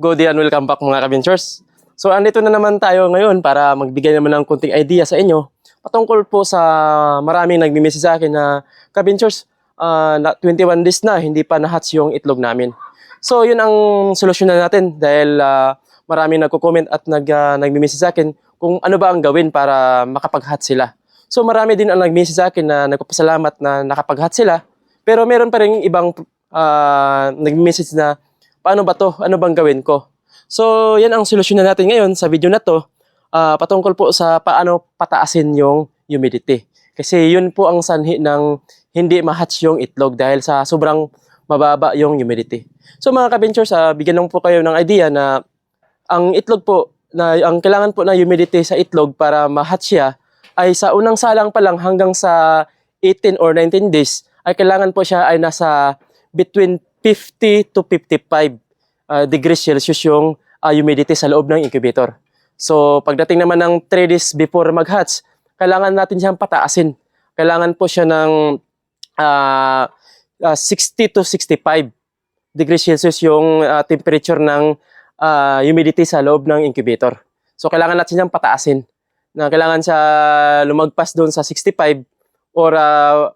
Good day and welcome back mga kabinchers. So andito na naman tayo ngayon para magbigay naman ng konting idea sa inyo patungkol po sa maraming nagmi-message sa akin na kabinchers, na 21 days na hindi pa na-hatch yung itlog namin. So yun ang solusyon na natin dahil ah, maraming nagko-comment at nag, uh, nagmi-message sa akin kung ano ba ang gawin para makapag-hatch sila. So marami din ang nag-message sa akin na nagpapasalamat na nakapag-hatch sila pero meron pa rin ibang ah, nag-message na paano ba to? Ano bang gawin ko? So, yan ang solusyon na natin ngayon sa video na to ah, patungkol po sa paano pataasin yung humidity. Kasi yun po ang sanhi ng hindi ma-hatch yung itlog dahil sa sobrang mababa yung humidity. So mga kabinchers, uh, bigyan lang po kayo ng idea na ang itlog po, na ang kailangan po na humidity sa itlog para ma-hatch siya ay sa unang salang pa lang hanggang sa 18 or 19 days ay kailangan po siya ay nasa between 50 to 55 uh, degrees Celsius yung uh, humidity sa loob ng incubator. So pagdating naman ng 3 days before mag-hatch, kailangan natin siyang pataasin. Kailangan po siya ng uh, uh, 60 to 65 degrees Celsius yung uh, temperature ng uh, humidity sa loob ng incubator. So kailangan natin siyang pataasin. Na kailangan siya lumagpas doon sa 65 or uh,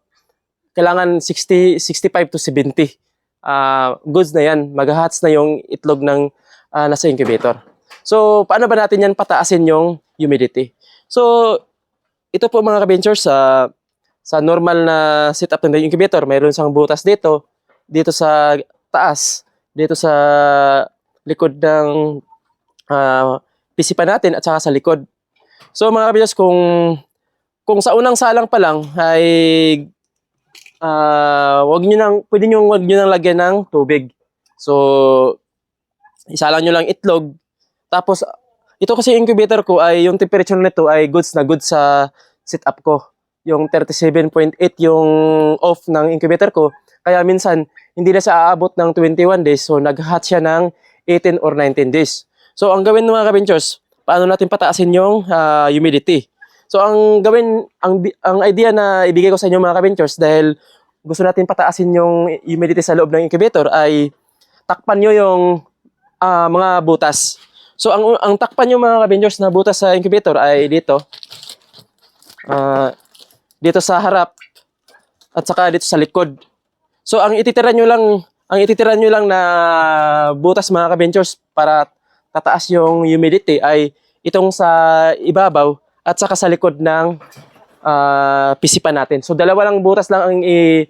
kailangan 60 65 to 70 uh, goods na yan, mag-hatch na yung itlog ng ah, nasa incubator. So, paano ba natin yan pataasin yung humidity? So, ito po mga ka-ventures, sa sa normal na setup ng incubator, mayroon siyang butas dito, dito sa taas, dito sa likod ng uh, pisipan natin at saka sa likod. So mga ka-ventures, kung kung sa unang salang pa lang ay ah wag niyo nang pwede niyo wag niyo nang lagyan ng tubig. So isalang niyo lang itlog. Tapos ito kasi incubator ko ay yung temperature nito ay goods na goods sa setup ko. Yung 37.8 yung off ng incubator ko. Kaya minsan hindi na siya aabot ng 21 days. So nag-hatch siya ng 18 or 19 days. So ang gawin ng mga kabinchers, paano natin pataasin yung ah, humidity? So ang gawin, ang, ang idea na ibigay ko sa inyo mga kabinchers dahil gusto natin pataasin yung humidity sa loob ng incubator ay takpan nyo yung ah, mga butas. So ang ang takpan yung mga kabinchers na butas sa incubator ay dito. Ah, dito sa harap at saka dito sa likod. So ang ititira nyo lang, ang ititira nyo lang na butas mga kabinchers para tataas yung humidity ay itong sa ibabaw at saka sa likod ng ah, pisipan natin. So dalawa lang butas lang ang i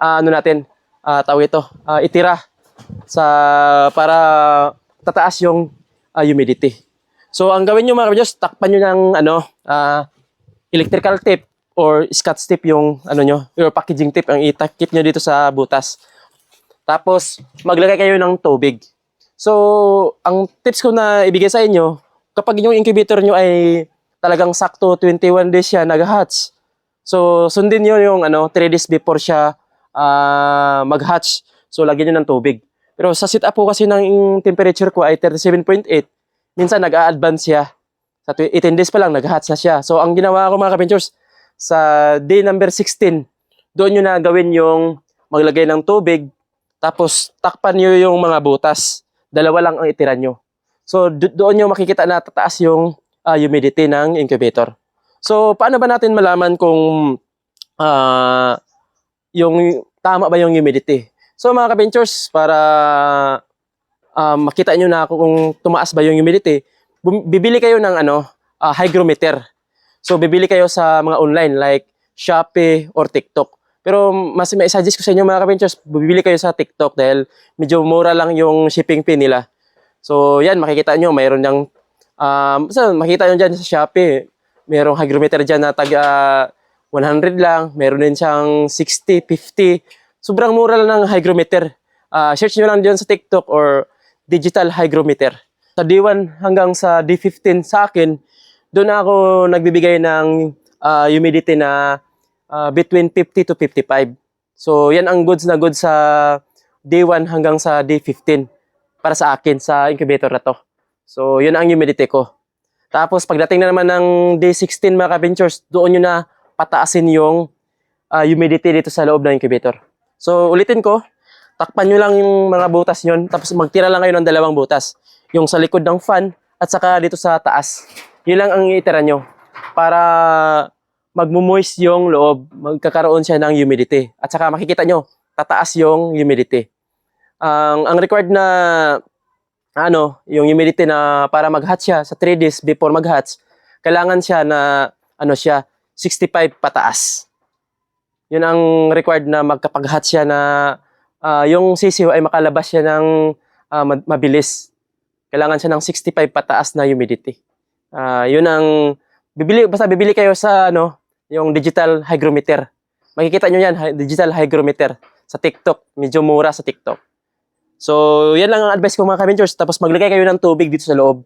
ah, ano natin, ah, tawag ito, ah, itira sa para tataas yung ah, humidity. So ang gawin niyo mga kabinchers, takpan niyo ng ano, ah, electrical tape or scotch tape yung ano nyo, your packaging tape ang itakip nyo dito sa butas. Tapos, maglagay kayo ng tubig. So, ang tips ko na ibigay sa inyo, kapag yung incubator nyo ay talagang sakto 21 days siya nag-hatch. So, sundin nyo yung ano, 3 days before siya ah, mag-hatch. So, lagyan nyo ng tubig. Pero sa setup po kasi ng temperature ko ay 37.8, minsan nag-a-advance siya. Sa tw- 18 days pa lang, nag-hatch na siya. So, ang ginawa ko mga kapintures, sa day number 16, doon nyo na gawin yung maglagay ng tubig, tapos takpan nyo yung mga butas. Dalawa lang ang itira nyo. So, do- doon nyo makikita na tataas yung ah, humidity ng incubator. So, paano ba natin malaman kung ah, yung tama ba yung humidity? So, mga ka-ventures, para ah, makita nyo na kung tumaas ba yung humidity, bibili kayo ng ano, ah, hygrometer. So, bibili kayo sa mga online like Shopee or TikTok. Pero mas may suggest ko sa inyo mga ka-ventures, bibili kayo sa TikTok dahil medyo mura lang yung shipping fee nila. So, yan, makikita nyo, mayroon niyang, um, basta makikita nyo dyan sa Shopee, mayroong hygrometer dyan na taga 100 lang, meron din siyang 60, 50. Sobrang mura lang ng hygrometer. Ah, search nyo lang dyan sa TikTok or digital hygrometer. Sa D1 hanggang sa D15 sa akin, doon ako nagbibigay ng ah, humidity na ah, between 50 to 55. So, yan ang goods na goods sa D1 hanggang sa D15 para sa akin sa incubator na to. So, yun ang humidity ko. Tapos, pagdating na naman ng D16 mga ka-ventures, doon nyo na pataasin yung ah, humidity dito sa loob ng incubator. So, ulitin ko, takpan nyo lang yung mga butas yun, tapos magtira lang kayo ng dalawang butas. Yung sa likod ng fan, at saka dito sa taas. Yun lang ang itira nyo. Para magmumoist yung loob, magkakaroon siya ng humidity. At saka makikita nyo, tataas yung humidity. Ang ang required na ano, yung humidity na para mag-hatch siya sa 3 days before mag-hatch, kailangan siya na ano siya 65 pataas. Yun ang required na magkapag-hatch siya na ah, yung sisiw ay makalabas siya ng ma- mabilis. Kailangan siya ng 65 pataas na humidity. Ah, yun ang bibili basta bibili kayo sa ano, yung digital hygrometer. Makikita nyo yan, digital hygrometer sa TikTok. Medyo mura sa TikTok. So, yan lang ang advice ko mga kabinters. Tapos maglagay kayo ng tubig dito sa loob.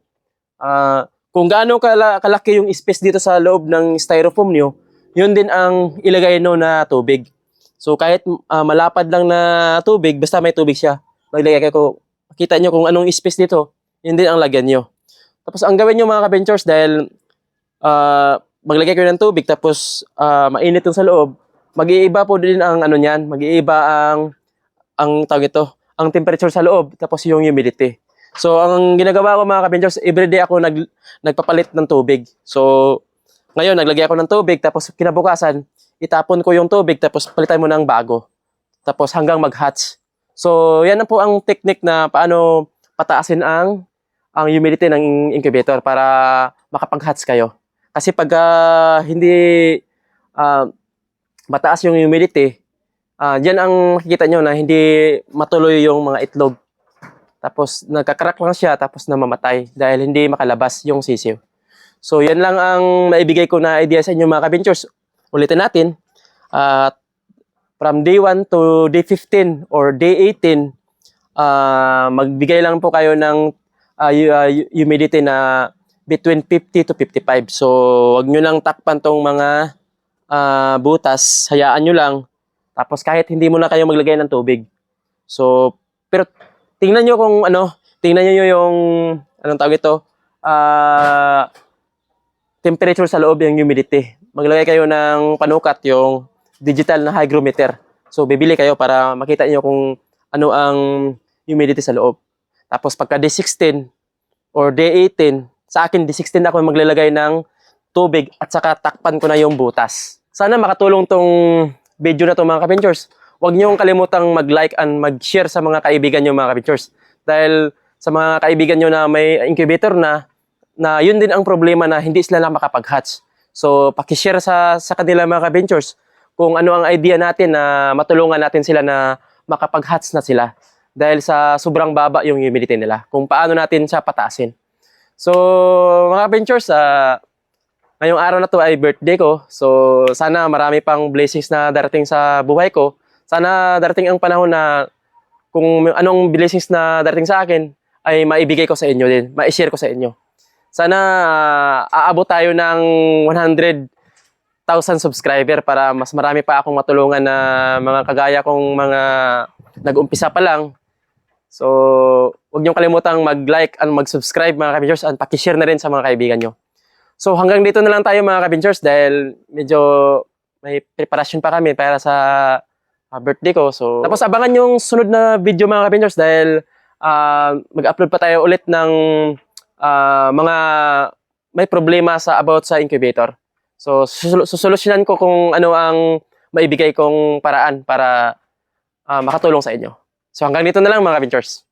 Ah, kung gaano kala- kalaki yung space dito sa loob ng styrofoam nyo, yun din ang ilagay no na tubig. So, kahit ah, malapad lang na tubig, basta may tubig siya. Maglagay kayo, makita nyo kung anong space dito, yun din ang lagyan nyo. Tapos, ang gawin nyo mga kabinters, dahil ah, maglagay kayo ng tubig, tapos ah, mainit yung sa loob, mag-iiba po din ang ano niyan, mag-iiba ang ang tawag ito, ang temperature sa loob tapos yung humidity. So ang ginagawa ko mga kabingers, everyday ako nag nagpapalit ng tubig. So ngayon naglagay ako ng tubig tapos kinabukasan itapon ko yung tubig tapos palitan mo ng bago. Tapos hanggang mag-hatch. So yan na po ang technique na paano pataasin ang ang humidity ng incubator para makapag-hatch kayo. Kasi pag ah, hindi ah, mataas yung humidity, Ah, diyan ang makikita nyo na hindi matuloy yung mga itlog. Tapos nagkakrak lang siya tapos namamatay dahil hindi makalabas yung sisiw. So yan lang ang maibigay ko na idea sa inyo mga kabintures. Ulitin natin. At from day 1 to day 15 or day 18, ah, magbigay lang po kayo ng hu- humidity na between 50 to 55. So wag nyo lang takpan tong mga ah, butas. Hayaan nyo lang. Tapos kahit hindi mo na kayo maglagay ng tubig. So, pero tingnan nyo kung ano, tingnan nyo yung, anong tawag ito, ah, temperature sa loob yung humidity. Maglagay kayo ng panukat, yung digital na hygrometer. So, bibili kayo para makita nyo kung ano ang humidity sa loob. Tapos pagka day 16 or day 18, sa akin day 16 ako maglalagay ng tubig at saka takpan ko na yung butas. Sana makatulong tong video na to mga kapintures. Huwag niyong kalimutang mag-like and mag-share sa mga kaibigan niyo mga kapintures. Dahil sa mga kaibigan niyo na may incubator na, na yun din ang problema na hindi sila na makapag-hatch. So, pakishare sa, sa kanila mga kapintures kung ano ang idea natin na matulungan natin sila na makapag-hatch na sila. Dahil sa sobrang baba yung humidity nila. Kung paano natin siya patasin. So, mga kapintures, ah, ngayong araw na to ay birthday ko. So, sana marami pang blessings na darating sa buhay ko. Sana darating ang panahon na kung anong blessings na darating sa akin ay maibigay ko sa inyo din, ma-share ko sa inyo. Sana ah, aabot tayo ng 100,000 subscriber para mas marami pa akong matulungan na mga kagaya kong mga nag-umpisa pa lang. So, huwag niyong kalimutang mag-like and mag-subscribe mga kabinchers and pakishare na rin sa mga kaibigan nyo. So hanggang dito na lang tayo mga kabinchers dahil medyo may preparasyon pa kami para sa ah, birthday ko. So tapos abangan yung sunod na video mga kabinchers dahil ah, mag-upload pa tayo ulit ng ah, mga may problema sa about sa incubator. So susolusyonan ko kung ano ang maibigay kong paraan para ah, makatulong sa inyo. So hanggang dito na lang mga kabinchers.